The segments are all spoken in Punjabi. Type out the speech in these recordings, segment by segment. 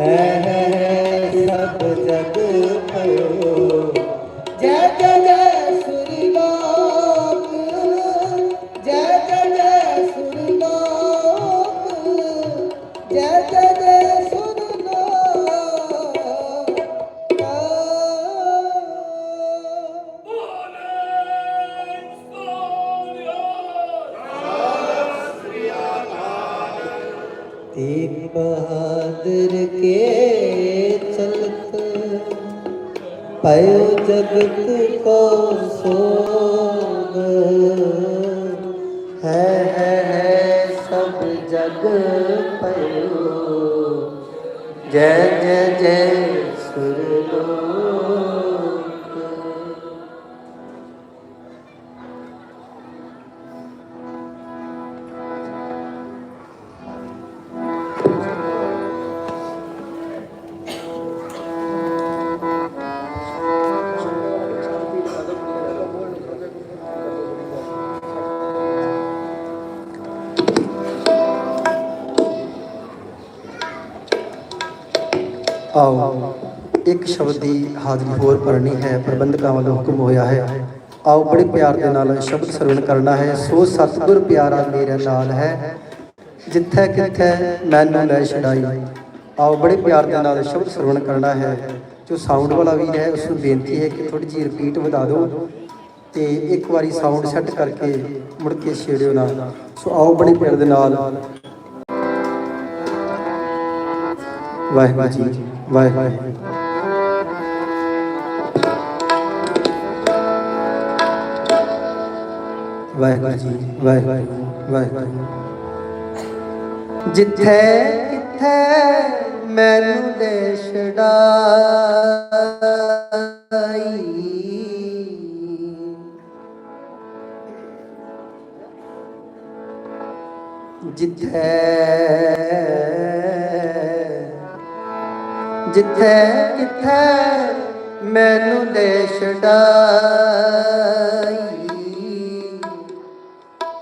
ਹੈ ਹੈ ਸਭ ਜਗ ਆਓ, ਇੱਕ ਸ਼ਬਦ ਦੀ ਹਾਜ਼ਰੀ ਹੋਰ ਭਰਨੀ ਹੈ, ਪ੍ਰਬੰਧਕਾਂ ਵੱਲੋਂ ਹੁਕਮ ਹੋਇਆ ਹੈ। ਆਓ, ਬੜੇ ਪਿਆਰ ਦੇ ਨਾਲ ਸ਼ਬਦ ਸਰਵਣ ਕਰਨਾ ਹੈ। ਸੋ ਸਤਿਗੁਰ ਪਿਆਰਾ ਮੇਰੇ ਨਾਲ ਹੈ, ਜਿੱਥੇ ਕਿੱਥੇ ਮੈਨੂੰ ਲੈ ਛਡਾਈ। ਆਓ, ਬੜੇ ਪਿਆਰ ਦੇ ਨਾਲ ਸ਼ਬਦ ਸਰਵਣ ਕਰਨਾ ਹੈ। ਜੋ ਸਾਊਂਡ ਵਾਲਾ ਵੀ ਹੈ, ਉਸ ਨੂੰ ਬੇਨਤੀ ਹੈ ਕਿ ਥੋੜੀ ਜਿਹੀ ਰਿਪੀਟ ਵਧਾ ਦਿਓ ਤੇ ਇੱਕ ਵਾਰੀ ਸਾਊਂਡ ਸੈੱਟ ਕਰਕੇ ਮੁੜ ਕੇ ਛੇੜਿਓ ਨਾ। ਸੋ ਆਓ, ਬੜੇ ਪਿਆਰ ਦੇ ਨਾਲ। ਵਾਹਿਗੁਰੂ ਜੀ ਵਾਹਿਗੁਰੂ ਵਾਹਿਗੁਰੂ ਜੀ ਵਾਹਿਗੁਰੂ ਵਾਹਿਗੁਰੂ ਜਿੱਥੇ ਕਿਥੇ ਮੈਨੂੰ ਦੇ ਛਡਾਈ ਜਿੱਥੇ ਜਿੱਥੇ ਕਿੱਥੇ ਮੈਨੂੰ ਦੇ ਛਡਾਈ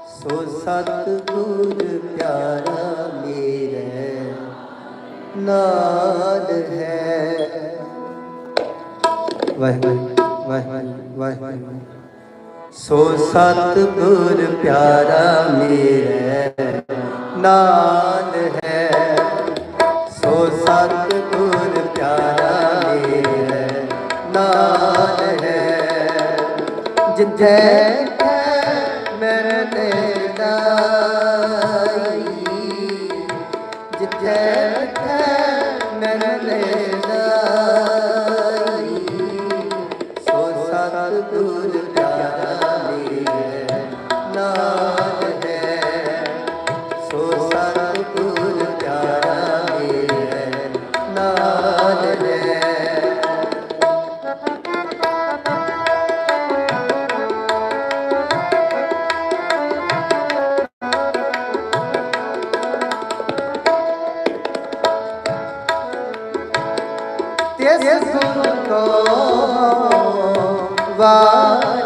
ਸੋ ਸਤਿਗੁਰ ਪਿਆਰਾ ਮੇਰੇ ਨਾਲ ਹੈ। ਵਾਹਿਗੁਰੂ ਵਾਹਿਗੁਰੂ ਵਾਹਿਗੁਰੂ। ਸੋ ਸਤਿਗੁਰ ਪਿਆਰਾ ਮੇਰੇ ਨਾਲ ਜਿੱਥੇ 吧。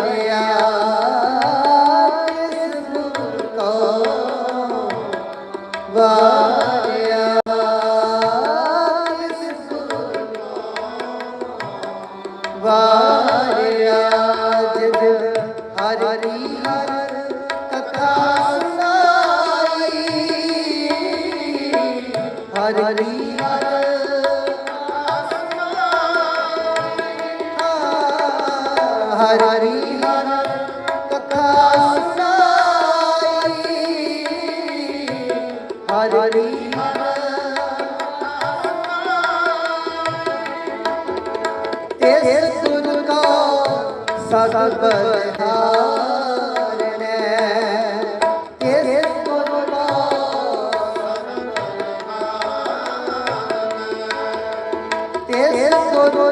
ਇਸ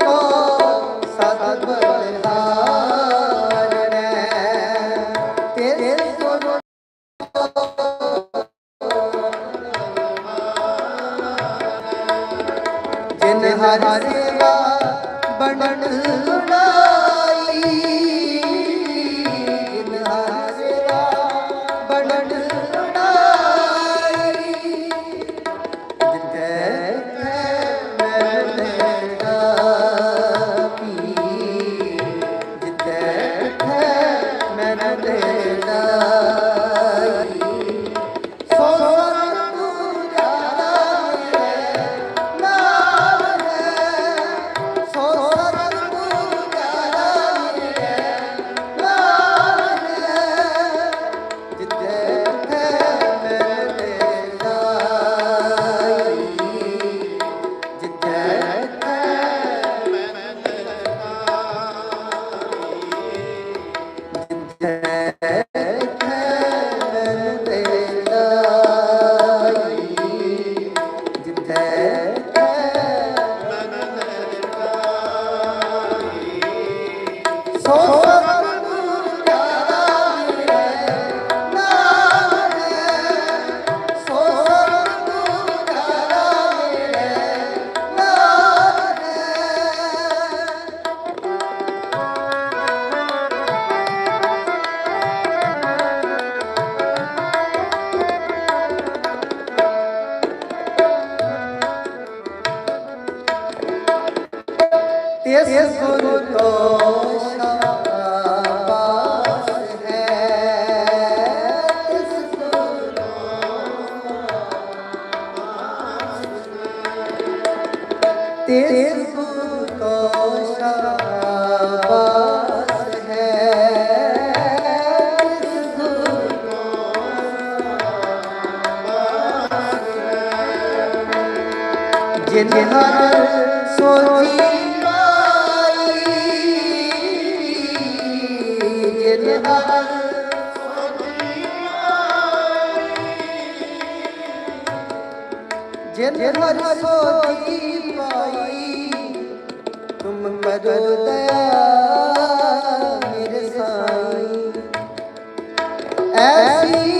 ਤਿਸ ਗੁਰ ਕੋ ਸ਼ਾਬਾਸ਼ ਹੈ ਤਿਸ ਗੁਰ ਤਿਸ ਗੁਰ ਕੋ ਸ਼ਾਬਾਸ਼ ਹੈ। ਤਿਸ ਗੁਰ ਜਿਨ ਹਰ ਹਰ ਸੋਜੀ ਪਾਈ। ਤੁਮ ਕਰੋ ਦਇਆ ਮੇਰੇ ਸਾਈ। ਐਸੀ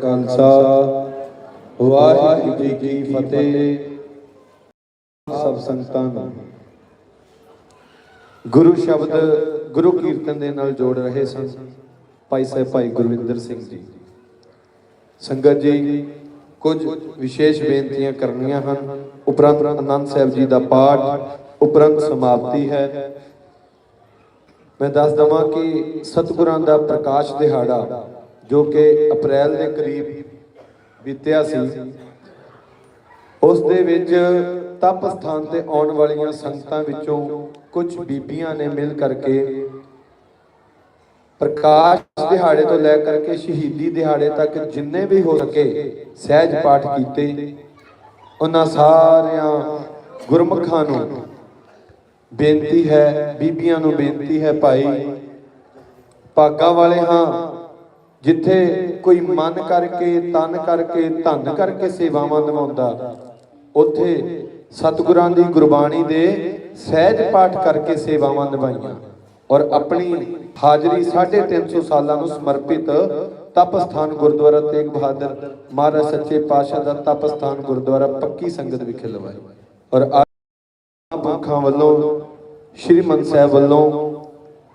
ਖਾਲਸਾ। ਵਾਹਿਗੁਰੂ ਜੀ ਕੀ ਫਤਿਹ। ਸਭ ਸੰਗਤਾਂ ਨੂੰ। ਗੁਰੂ ਸ਼ਬਦ, ਗੁਰੂ ਕੀਰਤਨ ਦੇ ਨਾਲ ਜੋੜ ਰਹੇ ਸਨ ਭਾਈ ਸਾਹਿਬ ਭਾਈ ਗੁਰਵਿੰਦਰ ਸਿੰਘ ਜੀ। ਸੰਗਤ ਜੀ, ਕੁਝ ਵਿਸ਼ੇਸ਼ ਬੇਨਤੀਆਂ ਕਰਨੀਆਂ ਹਨ। ਉਪਰੰਤ ਆਨੰਦ ਸਾਹਿਬ ਜੀ ਦਾ ਪਾਠ ਉਪਰੰਤ ਸਮਾਪਤੀ ਹੈ। ਮੈਂ ਦੱਸ ਦਵਾਂ ਕਿ ਸਤਿਗੁਰਾਂ ਦਾ ਪ੍ਰਕਾਸ਼ ਦਿਹਾੜਾ ਜੋ ਕਿ ਅਪ੍ਰੈਲ ਦੇ ਕਰੀਬ ਬੀਤਿਆ ਸੀ, ਉਸ ਦੇ ਵਿੱਚ ਤਪ ਸਥਾਨ ਤੇ ਆਉਣ ਵਾਲੀਆਂ ਸੰਗਤਾਂ ਵਿੱਚੋਂ ਕੁਝ ਬੀਬੀਆਂ ਨੇ ਮਿਲ ਕਰਕੇ ਪ੍ਰਕਾਸ਼ ਦਿਹਾੜੇ ਤੋਂ ਲੈ ਕਰਕੇ ਸ਼ਹੀਦੀ ਦਿਹਾੜੇ ਤੱਕ ਜਿੰਨੇ ਵੀ ਹੋ ਸਕੇ ਸਹਿਜ ਪਾਠ ਕੀਤੇ, ਉਹਨਾਂ ਸਾਰਿਆਂ ਗੁਰਮੁਖਾਂ ਨੂੰ ਬੇਨਤੀ ਹੈ, ਬੀਬੀਆਂ ਨੂੰ ਬੇਨਤੀ ਹੈ ਭਾਈ, ਭਾਗਾ ਵਾਲੇ ਹਾਂ ਜਿੱਥੇ ਕੋਈ ਮਨ ਕਰਕੇ, ਤਨ ਕਰਕੇ, ਧਨ ਕਰਕੇ ਸੇਵਾਵਾਂ ਨਿਭਾਉਂਦਾ, ਉੱਥੇ ਸਤਿਗੁਰਾਂ ਦੀ ਗੁਰਬਾਣੀ ਦੇ ਸਹਿਜ ਪਾਠ ਕਰਕੇ ਸੇਵਾਵਾਂ ਨਿਭਾਈਆਂ ਔਰ ਆਪਣੀ ਹਾਜ਼ਰੀ 350 ਸਾਲਾਂ ਨੂੰ ਸਮਰਪਿਤ ਤਪ ਸਥਾਨ ਗੁਰਦੁਆਰਾ ਤੇਗ ਬਹਾਦਰ ਮਹਾਰਾਜ ਸੱਚੇ ਪਾਤਸ਼ਾਹ ਦਾ ਤਪ ਸਥਾਨ ਗੁਰਦੁਆਰਾ ਪੱਕੀ ਸੰਗਤ ਵਿਖੇ ਲਵਾਈ ਔਰ ਅੱਜ ਵੱਲੋਂ ਸ਼੍ਰੀ ਮੰਨ ਸਾਹਿਬ ਵੱਲੋਂ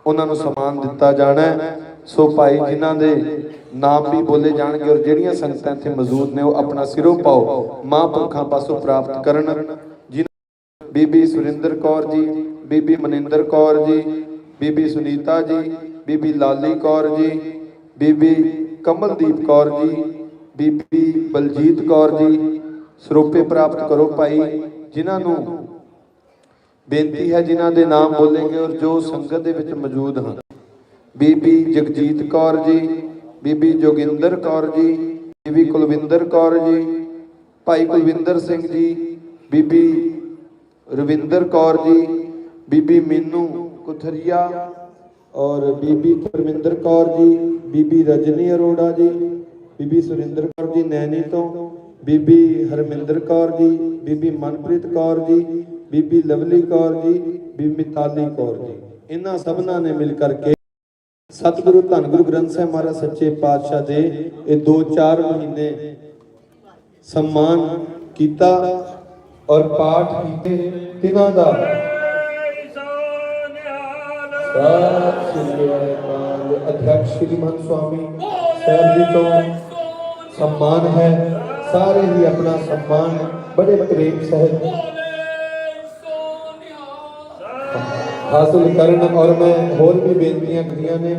ਉਹਨਾਂ ਨੂੰ ਸਨਮਾਨ ਦਿੱਤਾ ਜਾਣਾ ਹੈ। ਸੋ ਭਾਈ ਜਿਨ੍ਹਾਂ ਦੇ ਨਾਮ ਵੀ ਬੋਲੇ ਜਾਣਗੇ ਔਰ ਜਿਹੜੀਆਂ ਸੰਗਤਾਂ ਇੱਥੇ ਮੌਜੂਦ ਨੇ, ਉਹ ਆਪਣਾ ਸਿਰੋਂ ਪਾਓ ਮਹਾਂਪੁਰਖਾਂ ਪਾਸੋਂ ਪ੍ਰਾਪਤ ਕਰਨ। ਜਿਨ੍ਹਾਂ ਬੀਬੀ ਸੁਰਿੰਦਰ ਕੌਰ ਜੀ, ਬੀਬੀ ਮਨਿੰਦਰ ਕੌਰ ਜੀ, ਬੀਬੀ ਸੁਨੀਤਾ ਜੀ, ਬੀਬੀ ਲਾਲੀ ਕੌਰ ਜੀ, ਬੀਬੀ ਕਮਲਦੀਪ ਕੌਰ ਜੀ, ਬੀਬੀ ਬਲਜੀਤ ਕੌਰ ਜੀ, ਸਰੋਪੇ ਪ੍ਰਾਪਤ ਕਰੋ ਭਾਈ। ਜਿਨ੍ਹਾਂ ਨੂੰ ਬੇਨਤੀ ਹੈ, ਜਿਨ੍ਹਾਂ ਦੇ ਨਾਮ ਬੋਲेंगे ਔਰ ਜੋ ਸੰਗਤ ਦੇ ਵਿੱਚ ਮੌਜੂਦ ਹਨ। ਬੀਬੀ ਜਗਜੀਤ ਕੌਰ ਜੀ, ਬੀਬੀ ਜੋਗਿੰਦਰ ਕੌਰ ਜੀ, ਬੀਬੀ ਕੁਲਵਿੰਦਰ ਕੌਰ ਜੀ, ਭਾਈ ਕੁਲਵਿੰਦਰ ਸਿੰਘ ਜੀ, ਬੀਬੀ ਰਵਿੰਦਰ ਕੌਰ ਜੀ, ਬੀਬੀ ਮੀਨੂ ਕੁਥਰੀਆ ਔਰ ਬੀਬੀ ਪਰਮਿੰਦਰ ਕੌਰ ਜੀ, ਬੀਬੀ ਰਜਨੀ ਅਰੋੜਾ ਜੀ, ਬੀਬੀ ਸੁਰਿੰਦਰ ਕੌਰ ਜੀ ਨੈਣੀ ਤੋਂ, ਬੀਬੀ ਹਰਮਿੰਦਰ ਕੌਰ ਜੀ, ਬੀਬੀ ਮਨਪ੍ਰੀਤ ਕੌਰ ਜੀ, ਬੀਬੀ ਲਵਲੀ ਕੌਰ ਜੀ, ਬੀਬੀ ਮਿਤਾਲੀ ਕੌਰ ਜੀ। ਇਹਨਾਂ ਸਭਨਾਂ ਨੇ ਮਿਲ ਕਰਕੇ ਸਤਿਗੁਰੂ ਧੰਨ ਗੁਰੂ ਗ੍ਰੰਥ ਸਾਹਿਬ ਮਹਾਰਾਜ ਸੱਚੇ ਪਾਤਸ਼ਾਹ ਦੇ ਇਹ 2-4 ਮਹੀਨੇ ਸਨਮਾਨ ਕੀਤਾ ਔਰ ਪਾਠ ਕੀਤੇ ਤਿਨਾਂ ਦਾ। ਸਤਿ ਸ੍ਰੀ ਅਕਾਲ ਅਧਿਆਕਸ਼ ਸ਼੍ਰੀ ਮਨ ਸੁਆਮੀ ਸਾਹਿਬ ਜੀ ਤੋਂ ਸਨਮਾਨ ਹੈ। ਸਾਰੇ ਹੀ ਆਪਣਾ ਸਨਮਾਨ ਬੜੇ ਪ੍ਰੇਮ ਸਹਿਤ ਹਾਸਲ ਕਰਨ ਔਰ ਮੈਂ ਹੋਰ ਵੀ ਬੇਨਤੀਆਂ ਕਰੀਆਂ ਨੇ।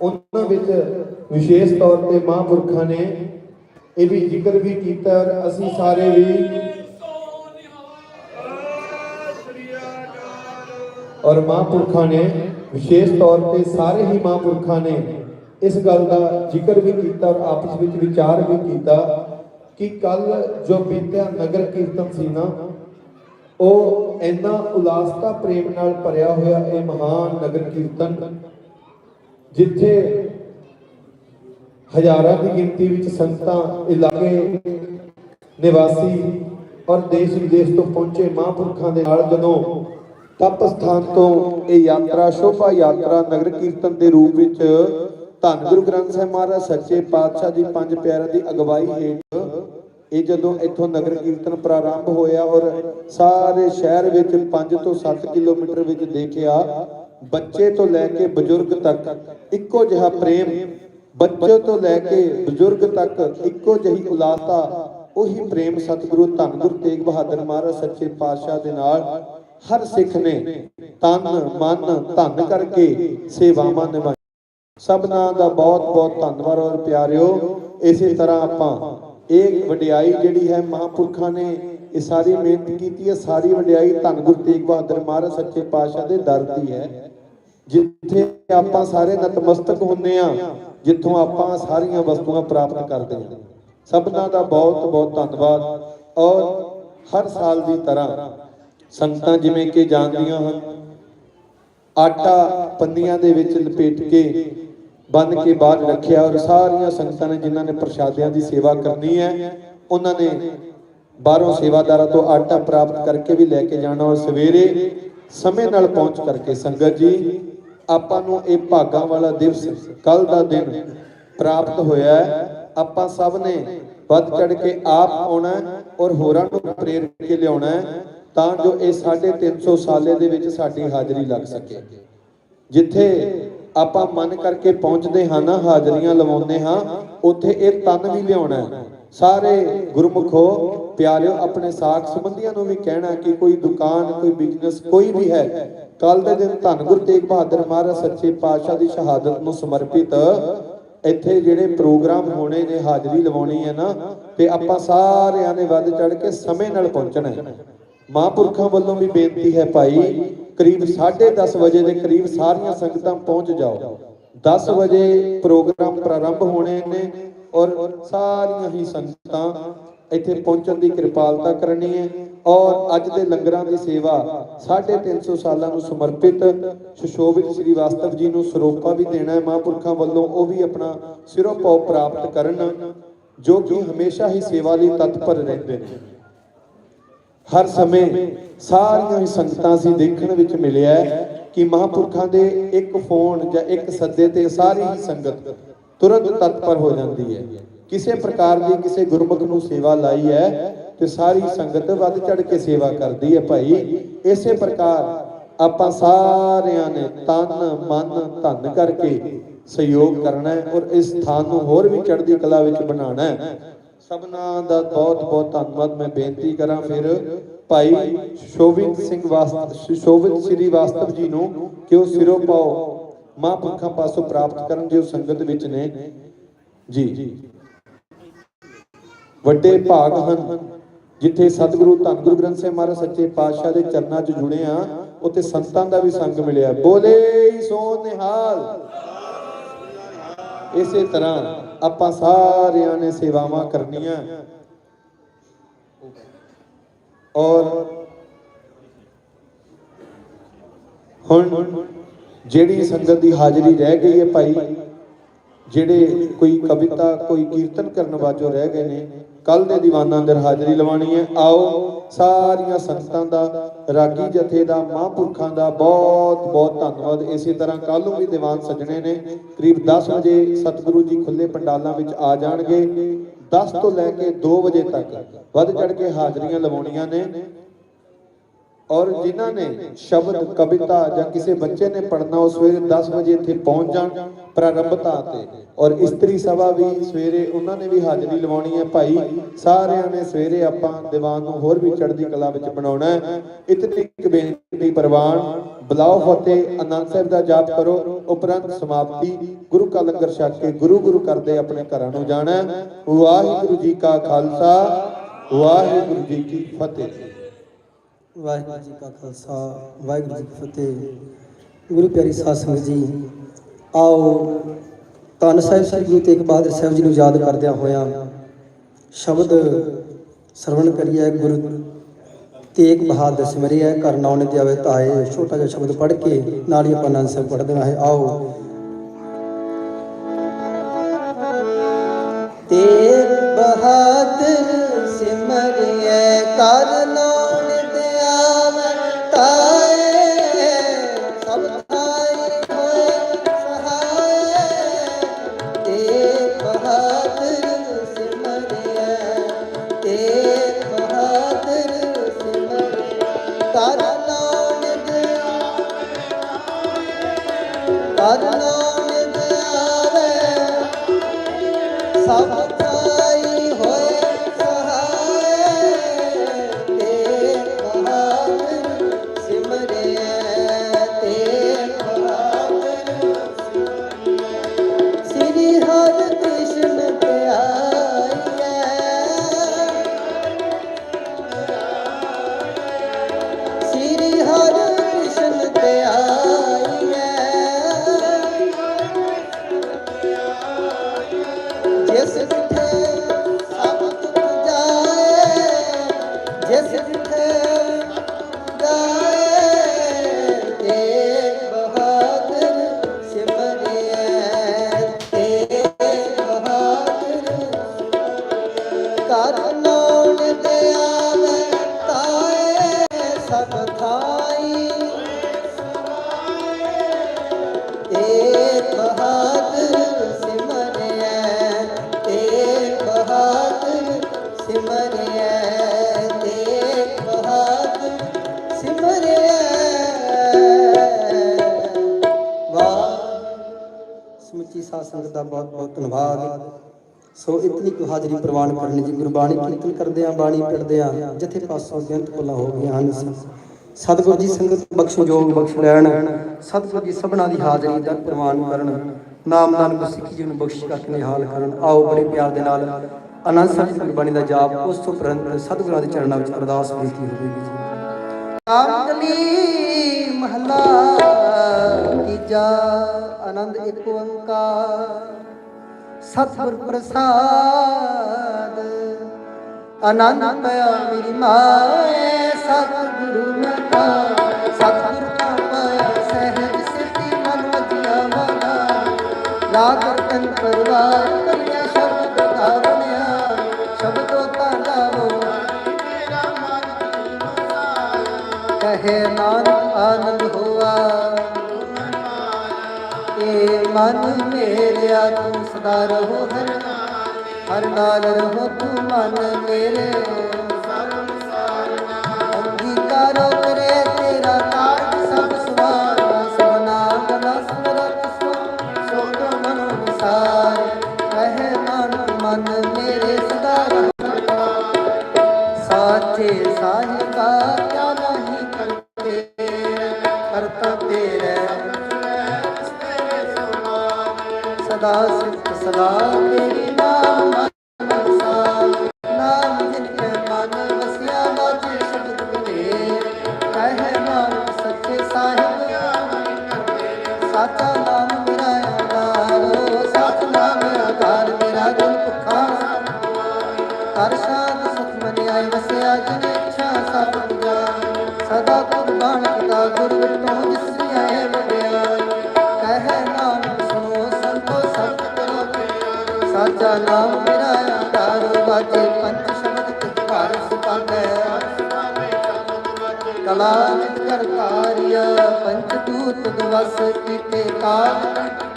ਉਹਨਾਂ ਵਿੱਚ ਵਿਸ਼ੇਸ਼ ਤੌਰ ਤੇ ਮਹਾਂਪੁਰਖਾਂ ਨੇ ਇਹ ਵੀ ਜ਼ਿਕਰ ਵੀ ਕੀਤਾ ਔਰ ਅਸੀਂ ਸਾਰੇ ਵੀ ਔਰ ਮਹਾਂਪੁਰਖਾਂ ਨੇ ਵਿਸ਼ੇਸ਼ ਤੌਰ ਤੇ ਸਾਰੇ ਹੀ ਮਹਾਂਪੁਰਖਾਂ ਨੇ ਇਸ ਗੱਲ ਦਾ ਜ਼ਿਕਰ ਵੀ ਕੀਤਾ ਔਰ ਆਪਸ ਵਿੱਚ ਵਿਚਾਰ ਵੀ ਕੀਤਾ ਕਿ ਕੱਲ ਜੋ ਬੀਤਿਆ ਨਗਰ ਕੀਰਤਨ ਸੀ ਨਾ ਉਹ ਇੰਨਾ ਉਲਾਸਤਾ ਪ੍ਰੇਮ ਨਾਲ ਭਰਿਆ ਹੋਇਆ ਇਹ ਮਹਾਨ ਨਗਰ ਕੀਰਤਨ, ਜਿੱਥੇ ਹਜ਼ਾਰਾਂ ਦੀ ਗਿਣਤੀ ਵਿੱਚ ਸੰਗਤਾਂ, ਇਲਾਕੇ, ਨਿਵਾਸੀ ਔਰ ਦੇਸ਼ ਵਿਦੇਸ਼ ਤੋਂ ਪਹੁੰਚੇ ਮਹਾਂਪੁਰਖਾਂ ਦੇ ਨਾਲ ਜਦੋਂ ਤਪ ਸਥਾਨ ਤੋਂ ਇਹ ਯਾਤਰਾ, ਸ਼ੋਭਾ ਯਾਤਰਾ ਨਗਰ ਕੀਰਤਨ ਦੇ ਰੂਪ ਵਿੱਚ ਧੰਨ ਗੁਰੂ ਗ੍ਰੰਥ ਸਾਹਿਬ ਮਹਾਰਾਜ, ਸੱਚੇ ਪਾਤਸ਼ਾਹ ਜੀ, ਪੰਜ ਪਿਆਰਿਆਂ ਦੀ ਅਗਵਾਈ ਹੇਠ ਇਹ ਜਦੋਂ ਇੱਥੋਂ ਨਗਰ ਕੀਰਤਨ ਪ੍ਰਾਰੰਭ ਹੋਇਆ ਔਰ ਸਾਰੇ ਸ਼ਹਿਰ ਵਿੱਚ 5 ਤੋਂ 7 ਕਿਲੋਮੀਟਰ ਵਿੱਚ ਦੇਖਿਆ, ਬੱਚੇ ਤੋਂ ਲੈ ਕੇ ਬਜ਼ੁਰਗ ਤੱਕ ਇੱਕੋ ਜਿਹਾ ਪ੍ਰੇਮ, ਬੱਚੇ ਤੋਂ ਲੈ ਕੇ ਬਜ਼ੁਰਗ ਤੱਕ ਇੱਕੋ ਜਿਹੀ ਉਲਾਸਤਾ ਉਹੀ ਪ੍ਰੇਮ ਸਤਿਗੁਰੂ ਧੰਨ ਗੁਰੂ ਤੇਗ ਬਹਾਦਰ ਮਹਾਰਾਜ ਸੱਚੇ ਪਾਤਸ਼ਾਹ ਦੇ ਨਾਲ ਹਰ ਸਿੱਖ ਨੇ ਤਨ, ਮਨ, ਧੰਨ ਕਰਕੇ ਸੇਵਾਵਾਂ ਨਿਭਾਈ ਸਭਨਾਂ ਦਾ ਬਹੁਤ ਬਹੁਤ ਧੰਨਵਾਦ ਔਰ ਪਿਆਰਿਓ, ਇਸੇ ਤਰ੍ਹਾਂ ਆਪਾਂ ਇਹ ਵਡਿਆਈ ਜਿਹੜੀ ਹੈ ਮਹਾਂਪੁਰਖਾਂ ਨੇ ਇਹ ਸਾਰੀ ਮਿਹਨਤ ਕੀਤੀ ਹੈ, ਸਾਰੀ ਵਡਿਆਈ ਧੰਨ ਗੁਰੂ ਤੇਗ ਬਹਾਦਰ ਮਹਾਰਾਜ ਸੱਚੇ ਪਾਤਸ਼ਾਹ ਦੇ ਦਰ ਦੀ ਹੈ। ਜਿੱਥੇ ਆਪਾਂ ਸਾਰੇ ਨਤਮਸਤਕ ਹੁੰਦੇ ਆ ਜਿੱਥੋਂ ਆਪਾਂ ਸਾਰੀਆਂ ਵਸਤੂਆਂ ਪ੍ਰਾਪਤ ਕਰਦੇ ਹਾਂ। ਸਭਨਾਂ ਦਾ ਬਹੁਤ ਬਹੁਤ ਧੰਨਵਾਦ। ਔਰ ਹਰ ਸਾਲ ਦੀ ਤਰ੍ਹਾਂ ਸੰਗਤਾਂ ਜਿਵੇਂ ਕਿ ਜਾਣਦੀਆਂ ਹਨ, ਆਟਾ ਪੰਨੀਆਂ ਦੇ ਵਿੱਚ ਲਪੇਟ ਕੇ ਬੰਨ ਕੇ ਬਾਹਰ ਰੱਖਿਆ ਔਰ ਸਾਰੀਆਂ ਸੰਗਤਾਂ ਨੇ ਜਿਨ੍ਹਾਂ ਨੇ ਪ੍ਰਸ਼ਾਦਿਆਂ ਦੀ ਸੇਵਾ ਕਰਨੀ ਹੈ, ਉਹਨਾਂ ਨੇ ਬਾਹਰੋਂ ਸੇਵਾਦਾਰਾਂ ਤੋਂ ਆਟਾ ਪ੍ਰਾਪਤ ਕਰਕੇ ਵੀ ਲੈ ਕੇ ਜਾਣਾ ਔਰ ਸਵੇਰੇ ਸਮੇਂ ਨਾਲ ਪਹੁੰਚ ਕਰਕੇ ਸੰਗਤ ਜੀ, ਆਪਾਂ ਨੂੰ ਇਹ ਭਾਗਾਂ ਵਾਲਾ ਦਿਵਸ ਕੱਲ ਦਾ ਦਿਨ ਪ੍ਰਾਪਤ ਹੋਇਆ ਆਪਾਂ ਸਭ ਨੇ ਵੱਧ ਚੜ ਕੇ ਆਪ ਆਉਣਾ ਔਰ ਹੋਰਾਂ ਨੂੰ ਪ੍ਰੇਰਿਤ ਕੇ ਲਿਆਉਣਾ ਤਾਂ ਜੋ ਇਹ 350 ਸਾਲੇ ਦੇ ਵਿੱਚ ਸਾਡੀ ਹਾਜ਼ਰੀ ਲੱਗ ਸਕੇ। ਜਿੱਥੇ ਆਪਾਂ ਮਨ ਕਰਕੇ ਪਹੁੰਚਦੇ ਹਾਂ ਨਾ, ਹਾਜ਼ਰੀਆਂ ਲਵਾਉਂਦੇ ਹਾਂ, ਉੱਥੇ ਇਹ ਤਨ ਵੀ ਲਿਆਉਣਾ ਸਾਰੇ ਗੁਰਮੁਖੋ, ਪਿਆਰਿਓ, ਆਪਣੇ ਸਾਖ ਸੰਬੰਧੀਆਂ ਨੂੰ ਵੀ ਕਹਿਣਾ ਕਿ ਕੋਈ ਦੁਕਾਨ, ਕੋਈ ਬਿਜ਼ਨਸ ਕੋਈ ਵੀ ਹੈ ਕੱਲ ਦੇ ਦਿਨ ਧੰਨ ਗੁਰੂ ਤੇਗ ਬਹਾਦਰ ਮਹਾਰਾਜ ਸੱਚੇ ਪਾਤਸ਼ਾਹ ਦੀ ਸ਼ਹਾਦਤ ਨੂੰ ਸਮਰਪਿਤ, ਇੱਥੇ ਜਿਹੜੇ ਪ੍ਰੋਗਰਾਮ ਹੋਣੇ ਨੇ, ਹਾਜ਼ਰੀ ਲਵਾਉਣੀ ਹੈ ਨਾ, ਤੇ ਆਪਾਂ ਸਾਰਿਆਂ ਨੇ ਵੱਧ ਚੜ ਕੇ ਸਮੇਂ ਨਾਲ ਪਹੁੰਚਣਾ ਹੈ। ਮਹਾਂਪੁਰਖਾਂ ਵੱਲੋਂ ਵੀ ਬੇਨਤੀ ਹੈ ਭਾਈ ਕਰੀਬ 10:30 ਵਜੇ ਦੇ ਕਰੀਬ ਸਾਰੀਆਂ ਸੰਗਤਾਂ ਪਹੁੰਚ ਜਾਓ। 10 ਵਜੇ ਪ੍ਰੋਗਰਾਮ ਪ੍ਰਾਰੰਭ ਹੋਣੇ ਨੇ ਔਰ ਸਾਰੀਆਂ ਹੀ ਸੰਗਤਾਂ ਇੱਥੇ ਪਹੁੰਚਣ ਦੀ ਕਿਰਪਾਲਤਾ ਕਰਨੀ ਹੈ। ਔਰ ਅੱਜ ਦੇ ਲੰਗਰਾਂ ਦੀ ਸੇਵਾ 350 ਸਾਲਾਂ ਨੂੰ ਸਮਰਪਿਤ ਸੁਸ਼ੋਭਿਤ ਸ੍ਰੀ ਵਾਸਤਵ ਜੀ ਨੂੰ ਸਰੋਪਾ ਵੀ ਦੇਣਾ ਹੈ। ਮਹਾਂਪੁਰਖਾਂ ਵੱਲੋਂ ਉਹ ਵੀ ਆਪਣਾ ਸਿਰੋਂ ਪਾਉ ਪ੍ਰਾਪਤ ਕਰਨ ਜੋ ਕਿ ਹਮੇਸ਼ਾ ਹੀ ਸੇਵਾ ਲਈ ਤਤਪਰ ਰਹਿੰਦੇ ਨੇ। ਹਰ ਸਮੇਂ ਸਾਰੀਆਂ ਹੀ ਸੰਗਤਾਂ ਸੀ ਦੇਖਣ ਵਿੱਚ ਮਿਲਿਆ ਕਿ ਮਹਾਂਪੁਰਖਾਂ ਦੇ ਇੱਕ ਫੋਨ ਜਾਂ ਇੱਕ ਸੱਦੇ ਤੇ ਸਾਰੀ ਹੀ ਸੰਗਤ ਤੁਰੰਤ ਤਤਪਰ ਹੋ ਜਾਂਦੀ ਹੈ। ਕਿਸੇ ਪ੍ਰਕਾਰ ਦੀ ਕਿਸੇ ਗੁਰਮੁਖ ਨੂੰ ਸੇਵਾ ਲਾਈ ਹੈ ਤੇ ਸਾਰੀ ਸੰਗਤ ਵੱਧ ਚੜ ਕੇ ਸੇਵਾ ਕਰਦੀ ਹੈ ਭਾਈ। ਇਸੇ ਪ੍ਰਕਾਰ ਆਪਾਂ ਸਾਰਿਆਂ ਨੇ ਤਨ, ਮਨ, ਧਨ ਕਰਕੇ ਸਹਿਯੋਗ ਕਰਨਾ ਹੈ ਔਰ ਇਸ ਸਥਾਨ ਨੂੰ ਹੋਰ ਵੀ ਚੜ੍ਹਦੀ ਕਲਾ ਵਿੱਚ ਬਣਾਉਣਾ ਹੈ। ਸਭਨਾਂ ਦਾ ਬਹੁਤ ਬਹੁਤ ਧੰਨਵਾਦ। ਮੈਂ ਬੇਨਤੀ ਕਰਾਂ ਫਿਰ ਭਾਈ ਸ਼ੋਭਿਤ ਸਿੰਘ ਵਾਸਤ ਸ਼ੋਭਿਤ ਸ੍ਰੀ ਵਾਸਤਵ ਜੀ ਨੂੰ ਕਿ ਉਹ ਸਿਰੋਂ ਪਾਓ? ਮਹਾਂਪੁਰਖਾਂ ਪਾਸੋਂ ਪ੍ਰਾਪਤ ਕਰਨ ਜੋ ਸੰਗਤ ਵਿੱਚ ਨੇ। ਜੀ। ਵੱਡੇ ਭਾਗ ਹਨ, ਜਿੱਥੇ ਸਤਿਗੁਰੂ ਧੰਨ ਗੁਰੂ ਗ੍ਰੰਥ ਸਾਹਿਬ ਮਹਾਰਾਜ ਸੱਚੇ ਪਾਤਸ਼ਾਹ ਦੇ ਚਰਨਾਂ 'ਚ ਜੁੜੇ ਆ ਉੱਥੇ ਸੰਤਾਂ ਦਾ ਵੀ ਸੰਗ ਮਿਲਿਆ। ਬੋਲੇ ਸੋ ਨਿਹਾਲ। ਇਸੇ ਤਰ੍ਹਾਂ ਆਪਾਂ ਸਾਰਿਆਂ ਨੇ ਸੇਵਾਵਾਂ ਕਰਨੀਆਂ। ਔਰ ਹੁਣ ਜਿਹੜੀ ਸੰਗਤ ਦੀ ਹਾਜ਼ਰੀ ਰਹਿ ਗਈ ਹੈ ਭਾਈ, ਜਿਹੜੇ ਕੋਈ ਕਵਿਤਾ, ਕੋਈ ਕੀਰਤਨ ਕਰਨ ਵਾਜੋ ਰਹਿ ਗਏ ਨੇ ਕੱਲ ਦੇ ਦੀਵਾਨਾਂ ਅੰਦਰ ਹਾਜ਼ਰੀ ਲਵਾਣੀ ਹੈ। ਆਓ, ਸਾਰੀਆਂ ਸੰਗਤਾਂ ਦਾ, ਰਾਗੀ ਜਥੇ ਦਾ, ਮਹਾਂਪੁਰਖਾਂ ਦਾ ਬਹੁਤ ਬਹੁਤ ਧੰਨਵਾਦ। ਇਸੇ ਤਰ੍ਹਾਂ ਕੱਲ ਨੂੰ ਵੀ ਦੀਵਾਨ ਸੱਜਣੇ ਨੇ। ਕਰੀਬ 10 ਵਜੇ ਸਤਿਗੁਰੂ ਜੀ ਖੁੱਲੇ ਪੰਡਾਲਾਂ ਵਿੱਚ ਆ ਜਾਣਗੇ। 10 ਤੋਂ ਲੈ ਕੇ 2 ਵਜੇ ਤੱਕ ਵੱਧ ਚੜ ਕੇ ਹਾਜ਼ਰੀਆਂ ਲਵਾਉਣੀਆਂ ਨੇ। ਔਰ ਜਿਨ੍ਹਾਂ ਨੇ ਸ਼ਬਦ, ਕਵਿਤਾ ਜਾਂ ਕਿਸੇ ਬੱਚੇ ਨੇ ਪੜਨਾ ਉਹ ਸਵੇਰੇ 10 ਵਜੇ ਇੱਥੇ ਪਹੁੰਚ ਜਾਣ ਪ੍ਰਾਰੰਭਤਾ ਤੇ ਔਰ ਇਸਤਰੀ ਸਭਾ ਵੀ ਸਵੇਰੇ ਉਹਨਾਂ ਨੇ ਵੀ ਹਾਜ਼ਰੀ ਲਵਾਉਣੀ ਹੈ ਭਾਈ। ਸਾਰਿਆਂ ਨੇ ਸਵੇਰੇ ਆਪਾਂ ਦੀਵਾਨ ਨੂੰ ਹੋਰ ਵੀ ਚੜ੍ਹਦੀ ਕਲਾ ਵਿੱਚ ਬਣਾਉਣਾ ਹੈ। ਇਤਨੀ ਇੱਕ ਬੇਨਤੀ ਪ੍ਰਵਾਨ, ਬਲਾਓ ਫਤਿਹ, ਅਨੰਦ ਸਾਹਿਬ ਦਾ ਜਾਪ ਕਰੋ, ਉਪਰੰਤ ਸਮਾਪਤੀ, ਗੁਰੂ ਕਾ ਲੰਗਰ ਛਕ ਕੇ ਗੁਰੂ ਗੁਰੂ ਕਰਦੇ ਆਪਣੇ ਘਰਾਂ ਨੂੰ ਜਾਣਾ ਵਾਹਿਗੁਰੂ ਜੀ ਕਾ ਖਾਲਸਾ, ਵਾਹਿਗੁਰੂ ਜੀ ਕੀ ਫਤਿਹ। ਵਾਹਿਗੁਰੂ ਜੀ ਕਾ ਖਾਲਸਾ, ਵਾਹਿਗੁਰੂ ਜੀ ਕੀ ਫਤਿਹ। ਗੁਰੂ ਪਿਆਰੀ ਸਾਧ ਸੰਗਤ ਜੀ, ਆਓ ਧੰਨ ਸਾਹਿਬ ਸ੍ਰੀ ਗੁਰੂ ਤੇਗ ਬਹਾਦਰ ਸਾਹਿਬ ਜੀ ਨੂੰ ਯਾਦ ਕਰਦਿਆਂ ਹੋਇਆਂ ਸ਼ਬਦ ਸਰਵਣ ਕਰੀਏ। ਗੁਰੂ ਤੇਗ ਬਹਾਦਰ ਸਿਮਰਿਐ ਕਰ ਨਾਉ ਦੇ ਆਵੇ ਤਾਏ, ਛੋਟਾ ਜਿਹਾ ਸ਼ਬਦ ਪੜ੍ਹ ਕੇ ਨਾਲ ਹੀ ਆਪਾਂ ਆਨੰਦ ਸਾਹਿਬ ਪੜ੍ਹ ਦੇਣਾ ਹੈ। ਆਓ। ਤੇਗ ਬਹਾਦਰ ਸਿਮਰਿਐ ਕਰ Yes, it is. ਹਾਜ਼ਰੀ ਪ੍ਰਵਾਨ ਕਰਨੀ ਜੀ। ਗੁਰਬਾਣੀ ਕੀਰਤਨ ਕਰਦੇ ਆ ਬਾਣੀ ਪੜ੍ਹਦੇ ਆ ਜਿੱਥੇ ਪਾਸੋਂ ਬੇਅੰਤ ਕੋਲਾ ਹੋ ਗਈਆਂ ਹਨ। ਸਤਿਗੁਰੂ ਜੀ ਸੰਗਤ ਬਖਸ਼ਯੋਗ ਬਖਸ਼ ਲੈਣ ਸਤਿਗੁਰੂ ਜੀ ਸਭਨਾ ਦੀ ਹਾਜ਼ਰੀ ਦਾ ਪ੍ਰਵਾਨ ਕਰਨ। ਨਾਮ ਨਾਨਕ ਜੀ ਨੂੰ ਬਖਸ਼ ਕਰਕੇ ਨਿਹਾਲ ਕਰਨ। ਆਓ ਬੜੇ ਪਿਆਰ ਦੇ ਨਾਲ ਆਨੰਦ ਸਾਹਿਬ ਦੀ ਗੁਰਬਾਣੀ ਦਾ ਜਾਪ ਉਸ ਤੋਂ ਉਪਰੰਤ ਸਤਿਗੁਰਾਂ ਦੇ ਚਰਨਾਂ ਵਿੱਚ ਅਰਦਾਸ ਬੇਨਤੀ ਹੋਵੇਗੀ ਜੀ। ਰਾਮਕਲੀ ਮਹਲਾ, ਤੀਜਾ ਆਨੰਦ ਇੱਕ ਓੰਕਾਰ। ਸਤਿਗੁਰ ਪ੍ਰਸਾਦ। ਅਨੰਤ ਮੇਰੀ ਮਾਏ ਸਤਿਗੁਰੂ ਮਤਾ ਸਤਿਗੁਰ ਪਾਇਆ ਸਹਿਜ ਸਿੱਧੀ ਮਨ ਵਜਿਆ ਮਨਾ ਲਾਗ ਤਨ ਮਨ ਮੇਰਿਆ ਤੂੰ ਸਦਾ ਰਹੋ ਹਰ ਹਰ ਨਾਲ ਰਹੋ ਤੂੰ ਮਨ ਮੇਰੇ ਸਰਬ ਸਾਰਨਾ ਅੰਗੀਕਾਰੋ ਤੇਰਾ ਨਾਮ ਮੇਰਾ ਆਧਾਰ ਵਾਜੇ ਪੰਜ ਸ਼ਬਦ ਤਿਤ ਘਰ ਸੁਪਾਂਦੇ ਕਲਾ ਨਿਤ ਕਰ ਕਾਰਿਆ ਪੰਜ ਦੂਤ ਦਵਸ ਕੀਤੇ ਕਾਲ